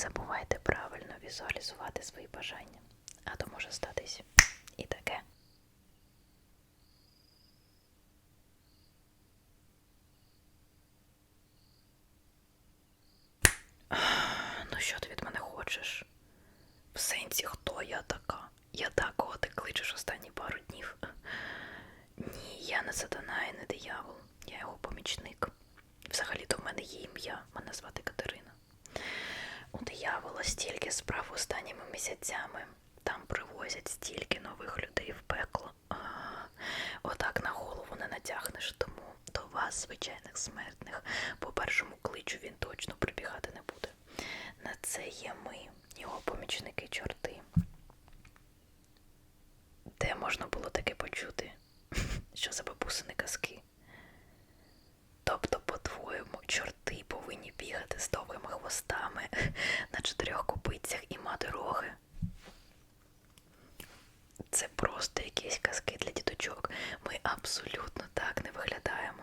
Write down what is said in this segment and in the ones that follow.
забувайте правильно візуалізувати свої бажання, а то може статись і таке. Ну, що ти від мене хочеш? В сенсі, хто я така? Я та, кого ти кличеш останні пару днів. Ні, я не сатана і не диявол, я його помічник. Взагалі-то в мене є ім'я, мене звати Катерина. У диявола стільки справ останніми місяцями. Там привозять стільки нових людей в пекло. А, Отак на голову не натягнеш, тому до вас, звичайних смертних, по першому кличу він точно прибігати не буде. На це є ми, його помічники чорти. Де можна було таке почути? Що за бабусини казки? Тобто, по-твоєму, чорти повинні бігати з довгими хвостами на чотирьох копицях і мати роги. Це просто якісь казки для діточок. Ми абсолютно так не виглядаємо.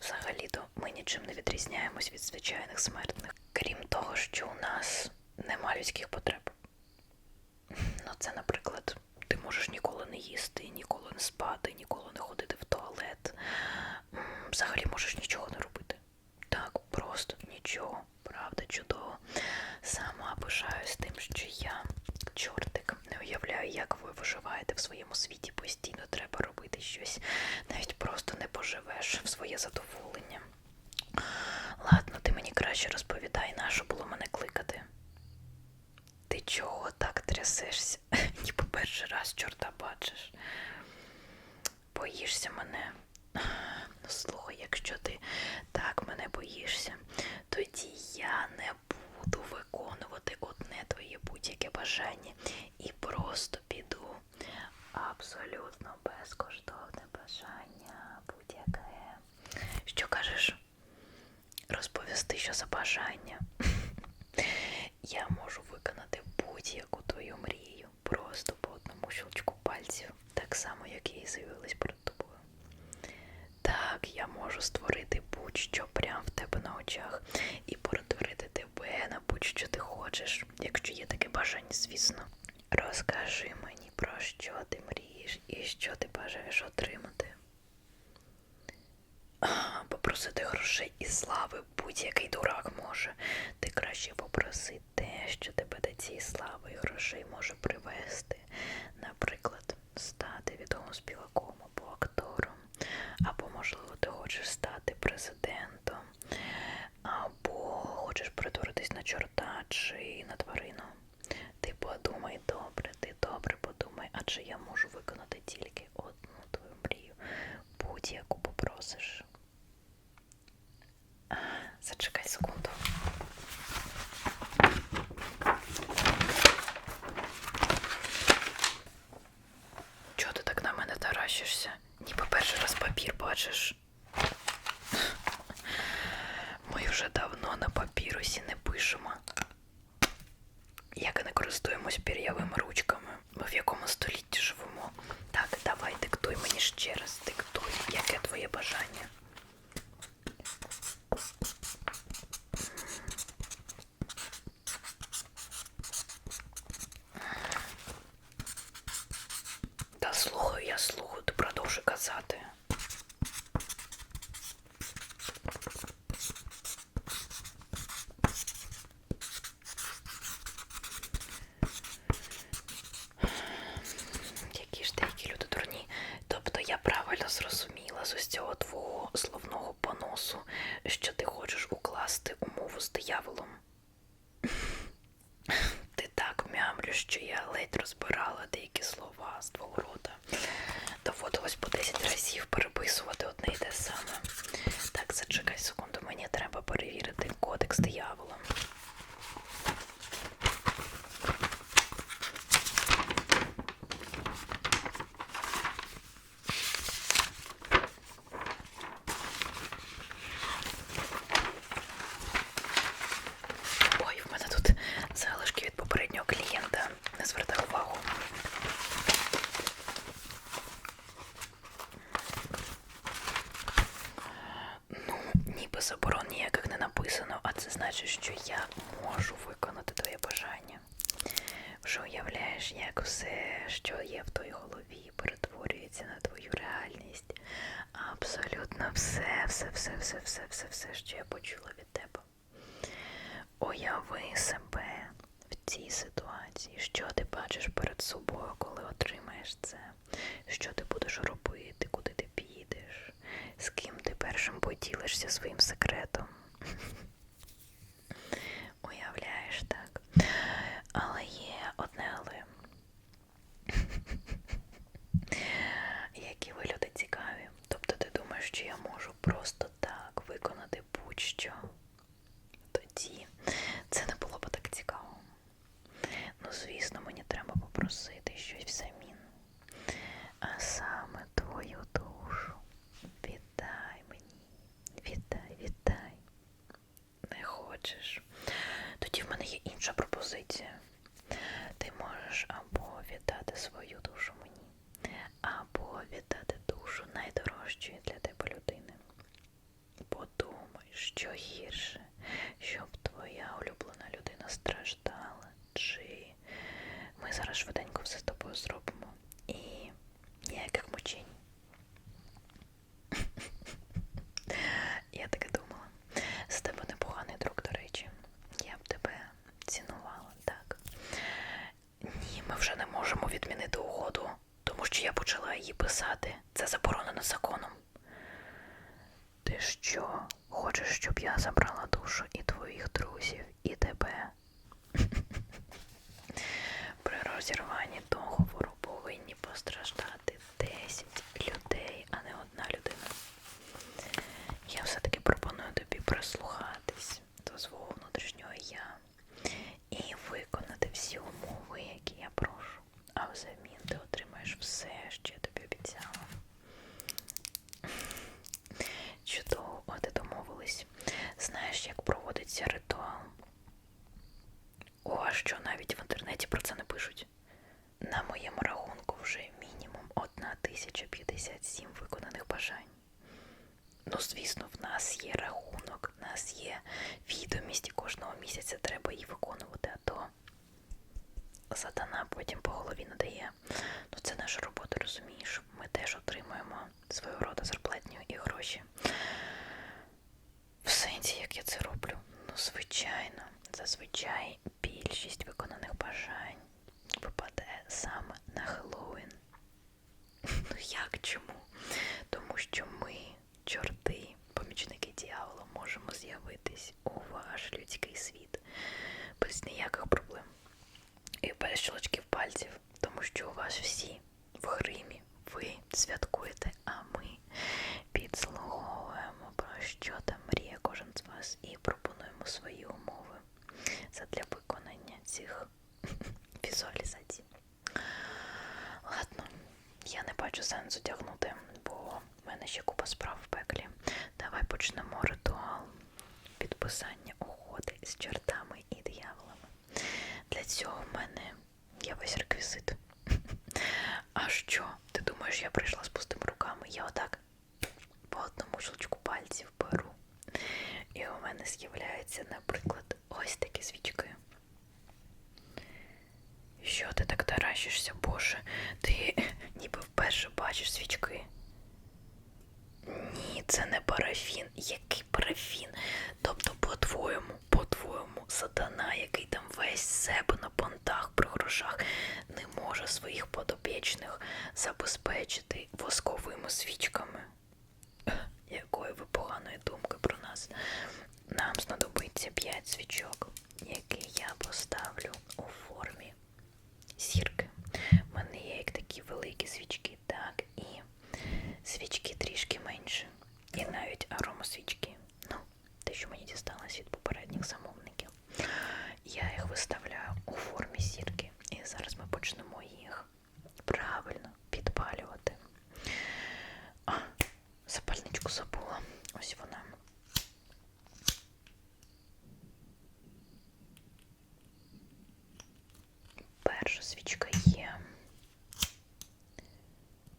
Взагалі-то ми нічим не відрізняємось від звичайних смертних, крім того, що у нас нема людських потреб. Ну, це, наприклад, ти можеш ніколи не їсти, ніколи не спати, ніколи не ходити в туалет. Взагалі можеш нічого не робити. Так, просто нічого. Правда, чудово. Сама пишаюсь тим, що я чортик. Не уявляю, як ви виживаєте в своєму світі. Постійно треба робити щось. Навіть просто не поживеш в своє задоволення. Ладно, ти мені краще розповідай, на що було мене кликати. Ти чого так трясешся? Ніби перший раз чорта бачиш. Боїшся мене. Ну, слухай, якщо ти так мене боїшся, тоді я не буду виконувати одне твоє будь-яке бажання і просто піду. Абсолютно безкоштовне бажання будь-яке. Що кажеш? Розповісти, що за бажання. Я можу виконати будь-яку твою мрію просто по одному щелчку пальців, так само, як і з'явились перед тобою. Так, я можу створити будь-що прямо в тебе на очах і перетворити тебе на будь-що ти хочеш, якщо є таке бажання, звісно. Розкажи мені, про що ти мрієш і що ти бажаєш отримати. А, Попросити грошей і слави будь-який дурак може. Ти краще попроси те, що тебе до цієї слави і грошей може привести. Наприклад, стати відомим співаком або актором, або, можливо, ти хочеш стати президентом, або хочеш перетворитись на чорта чи на тварину. Ти подумай добре, ти добре подумай, адже я можу виконати тільки одну твою мрію, будь-яку попросиш. Зачекай секунду. Чого ти так на мене таращишся? Ніби перший раз папір бачиш. Ми вже давно на папірусі не пишемо. Як і не користуємось пір'явими ручками. Ми в якому столітті живемо. Так, давай, диктуй мені ще раз, диктуй, яке твоє бажання. Та слухаю, я слухаю, ти продовжуй казати. Які ж деякі люди дурні. Тобто я правильно зрозуміла з ось цього твого словного поносу, що ти хочеш укласти умову з дияволом. Ти так мямлю, що я ледь розбирала деякі слова з твого рота. Доводилось по 10 разів переписувати одне й те саме. Так, зачекай секунду, мені треба перевірити кодекс диявола. Ой, в мене тут залишки від попереднього клієнта. Не звертай увагу. Ну, ніби заборон ніяких не написано, а це значить, що як все, що є в твоїй голові, перетворюється на твою реальність. Абсолютно все, все, все, все, все, все, все, що я почула від тебе. Уяви себе в цій ситуації, що ти бачиш перед собою, коли отримаєш це, що ти будеш робити, куди ти підеш, з ким ти першим поділишся своїм секретом. Уявляєш так. Але є одне але. Які ви люди цікаві. Тобто ти думаєш, що я можу просто так виконати будь-що. Тоді це не було б так цікаво. Ну, звісно, мені треба попросити щось взамін. А саме твою душу. Віддай мені. Віддай, віддай. Хочеш. Тоді в мене є інша пропозиція. Ти можеш або віддати свою душу мені, або віддати душу найдорожчої для тебе людини. Подумай, що гірше, щоб твоя улюблена людина страждала, чи ми зараз швиденько все з тобою зробимо і ніяких мучень. Я так і думала. З тебе непоганий друг, до речі. Я б тебе цінувала, так. Ні, ми вже не можемо відмінити угоду, тому що я почала її писати. Це заборонено законом. Ти що, хочеш, щоб я забрала душу і твоїх друзів, і тебе? При розірванні договору повинні постраждати 10 людей, а не одна людина. Я все-таки пропоную тобі прислухатись до свого внутрішнього я і виконати всі умови, які я прошу. А взамін ти отримаєш все, що я тобі обіцяла. Чудово, от і домовились. Знаєш, як проводиться ритуал? О, а що навіть в інтернеті про це не пишуть? На моєму рахунку вже мінімум 1057 виконаних бажань. Ну, звісно, в нас є рахунок, в нас є відомість, і кожного місяця треба її виконувати, а то сатана потім по голові надає. Ну, це наша робота, розумієш? Ми теж отримуємо свого роду зарплатню і гроші. В як я це роблю? Ну, звичайно, зазвичай більшість виконаних бажань випадає саме на Хеллоуін. Ну як чому? Тому що ми, чорти, помічники дьявола, можемо з'явитись у ваш людський світ без ніяких проблем. І без щелчків пальців, тому що у вас всі в гримі, ви святкуєте, а ми підслуговуємо про що там кожен з вас і пропонуємо свої умови задля виконання цих візуалізацій. Ладно, я не бачу сенсу тягнути, бо в мене ще купа справ в пеклі. Давай почнемо ритуал підписання угоди з чортами і дияволами. Для цього в мене є весь реквізит. А що? Ти думаєш, я прийшла з пустими руками? Я отак по одному щелчку пальців беру. І у мене з'являються, наприклад, ось такі свічки. Що ти так таращишся, Боже? Ти ніби вперше бачиш свічки. Ні, це не парафін. Який парафін? Тобто, по-твоєму, по-твоєму, сатана, який там весь себе на понтах при грошах, не може своїх подопічних забезпечити восковими свічками. Якої ви поганої думки про нас? Нам знадобиться 5 свічок, які я поставлю у формі зірки. У мене є як такі великі свічки, так і свічки трішки менше. І навіть аромасвічки. Ну, те, що мені дісталось від попередніх замовників. Я їх виставляю у формі зірки. І зараз ми почнемо їх правильно підпалювати. А, запальничку забула. Ось вона. Перша свічка є.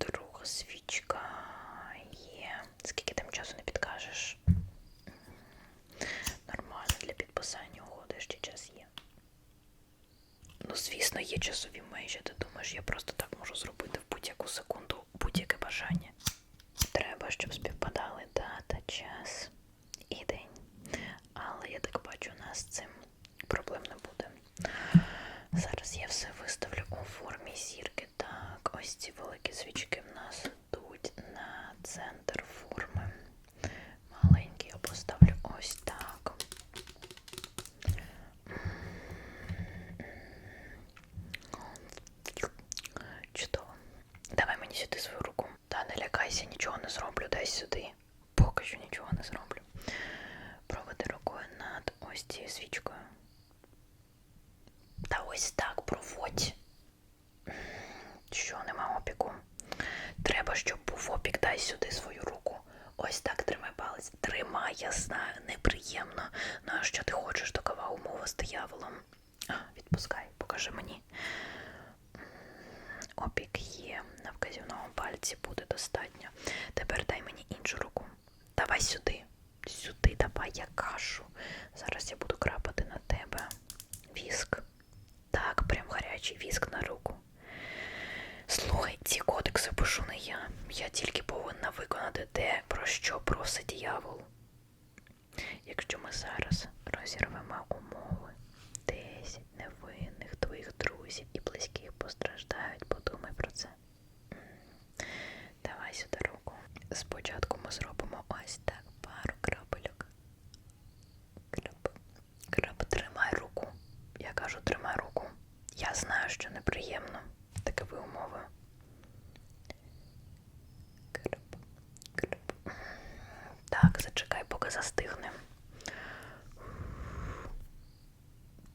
Друга свічка є. Скільки там часу не підкажеш? Нормально для підписання угоди ще час є. Ну, звісно, є часові межі. Ти думаєш, я просто так можу зробити в будь-яку секунду будь-яке бажання. Треба, щоб співпадали дата, час і день. Але я так бачу, у нас з цим проблем не буде. Зараз я все виставлю у формі зірки. Так, ось ці великі свічки в нас йдуть на центр форми. Маленький я поставлю ось так. Чудово. Давай мені сюди свою руку. Та нічого не зроблю. Дай сюди. Поки що нічого не зроблю. Проведи рукою над ось цією свічкою. Та ось так проводь. Що, нема опіку? Треба, щоб був опік, дай сюди свою руку. Ось так тримай палець. Тримай, я знаю, неприємно. Ну а що ти хочеш, такова умова з дияволом? Відпускай, покажи мені. Опік є, на вказівному пальці буде достатньо. Тепер дай мені іншу руку. Давай сюди. Сюди давай я кашу. Зараз я буду крапати на тебе. Віск. Так, прям гарячий віск на руку. Слухай, ці кодекси пишу не я. Я тільки повинна виконати те, про що просить диявол. Якщо ми зараз розірвемо умови, 10 невинних твоїх друзів і близьких постраждають, подумай про це. М. Давай сюди руку. Спочатку ми зробимо ось так пару крапельок. Крап. Крап, тримай руку. Я кажу, тримай руку. Я знаю, що неприємно. Такові умови. Крап. Крап. Так, зачекай, поки застигне.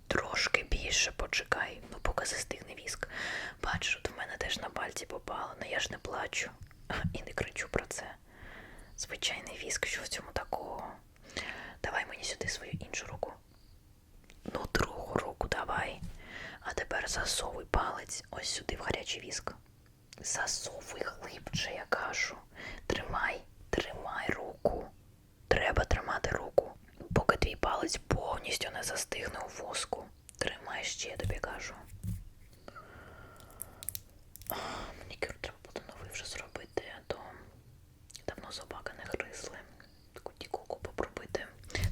Трошки більше почекай, ну поки застигне віск. Бачиш, от в мене теж на пальці попало, але я ж не плачу і не кричу про це. Звичайний віск, що в цьому такого? Давай мені сюди свою іншу руку. Ну, другу руку давай. А тепер засовуй палець ось сюди в гарячий віск. Засовуй глибше, я кажу. Тримай, тримай руку. Треба тримати руку, поки твій палець повністю не застигне у воску. Тримай ще, я тобі кажу. Манікюр треба буде новий вже зробити, а давно собаки не гризли. Таку діколку попробити.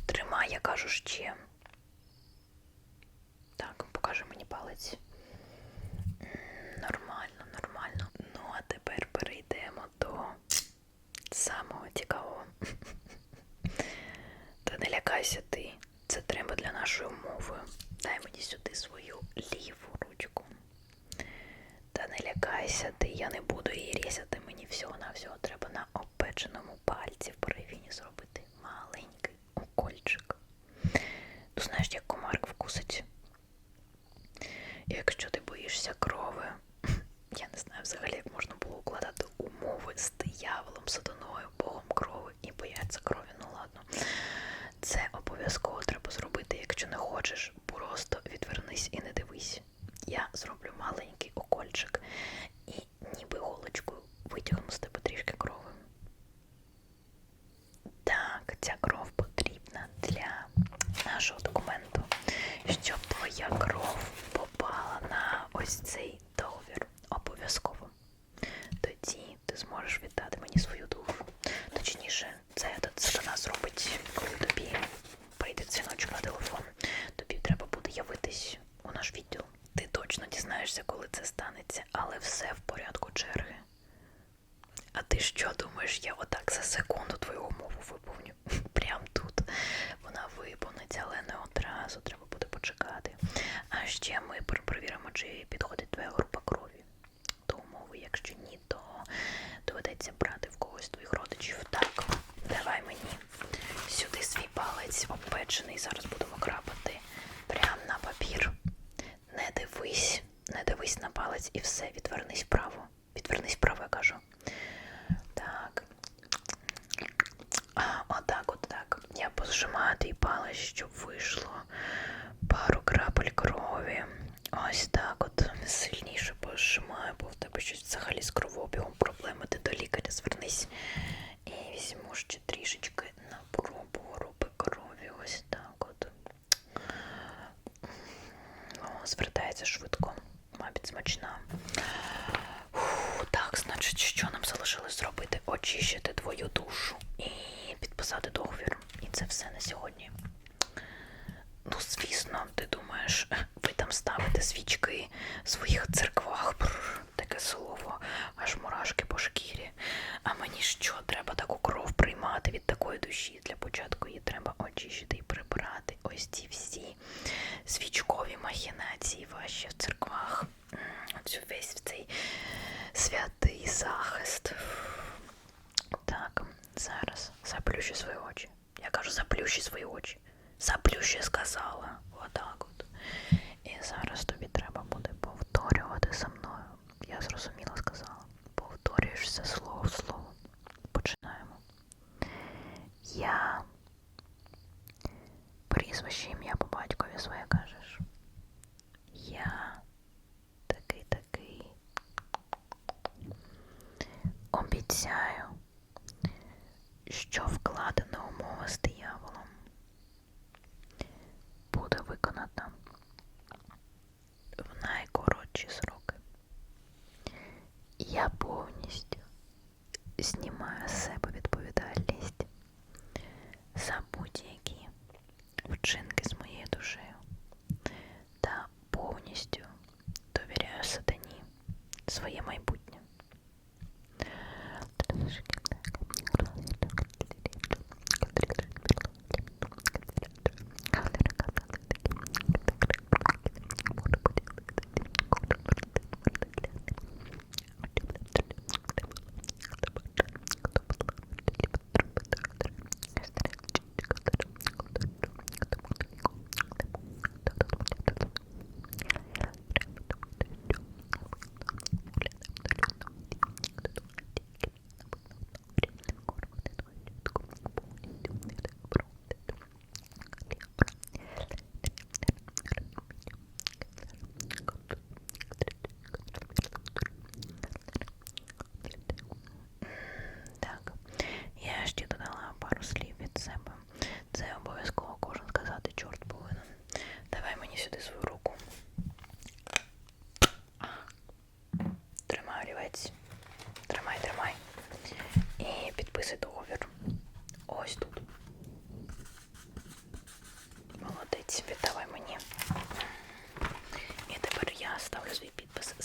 Тримай, я кажу ще. Так, покажи мені палець. Нормально, нормально. Ну, а тепер перейдемо до самого цікавого. Та не лякайся ти. Це треба для нашої умови. Дай мені сюди свою ліву ручку. Та не лякайся ти, я не буду її різати. Мені всього на всього треба на обпеченому пальці в перевіні зробити маленький укольчик. Ну, знаєш, як комарк вкусить. Якщо ти боїшся крови, я не знаю взагалі, як можна було укладати умови з дияволом, сатаною, богом крови і бояться крові. Ну ладно. Це обов'язково треба зробити. Якщо не хочеш, просто відвернись і не дивись. Я зроблю маленький окольчик і ніби голочкою витягну з тебе трішки крови. Так, ця кров потрібна для нашого документу, щоб твоя кров попала на ось цей договір. Обов'язково. Тоді ти зможеш віддати мені свою душу. Точніше, це сатана зробить, коли тобі прийде дзвіночок на телефон. Тобі треба буде явитись у наш відділ. Ти точно дізнаєшся, коли це станеться, але все в порядку черги. А ти що думаєш, я отак за секунду твою умову виповню? Прям тут. Вона виповниться, але не одразу треба буде почекати. А ще ми перепровіримо, чи підходить твоя група крові до умови. Якщо ні, то доведеться брати в когось твоїх родичів. Так, давай мені сюди свій палець обпечений. Зараз будемо крапати прямо на папір. Не дивись, не дивись на палець і все, відвернись вправо. Відвернись вправо, я кажу. Так. А, отак, от так. Я пожимаю твій палець, щоб вийшло пару крапель крові. Ось так от сильніше суші. Для початку її треба очищити і прибрати. Ось ці всі свічкові махінації ваші в церквах. Оцю весь цей святий захист. Так, зараз заплющу свої очі. Я кажу, заплющу свої очі. Заплющу, сказала. sueca. моє майбутнє. Basta dar um sweep, depois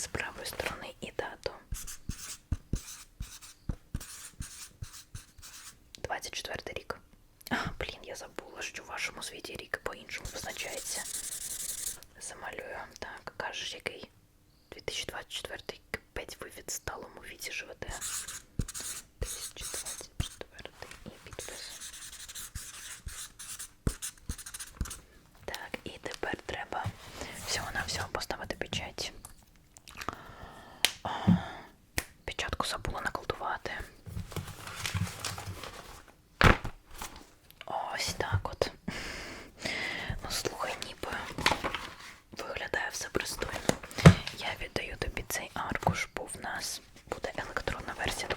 було наколдувати. Ось так от. Ну, слухай, ніби виглядає все пристойно. Я віддаю тобі цей аркуш, бо в нас буде електронна версія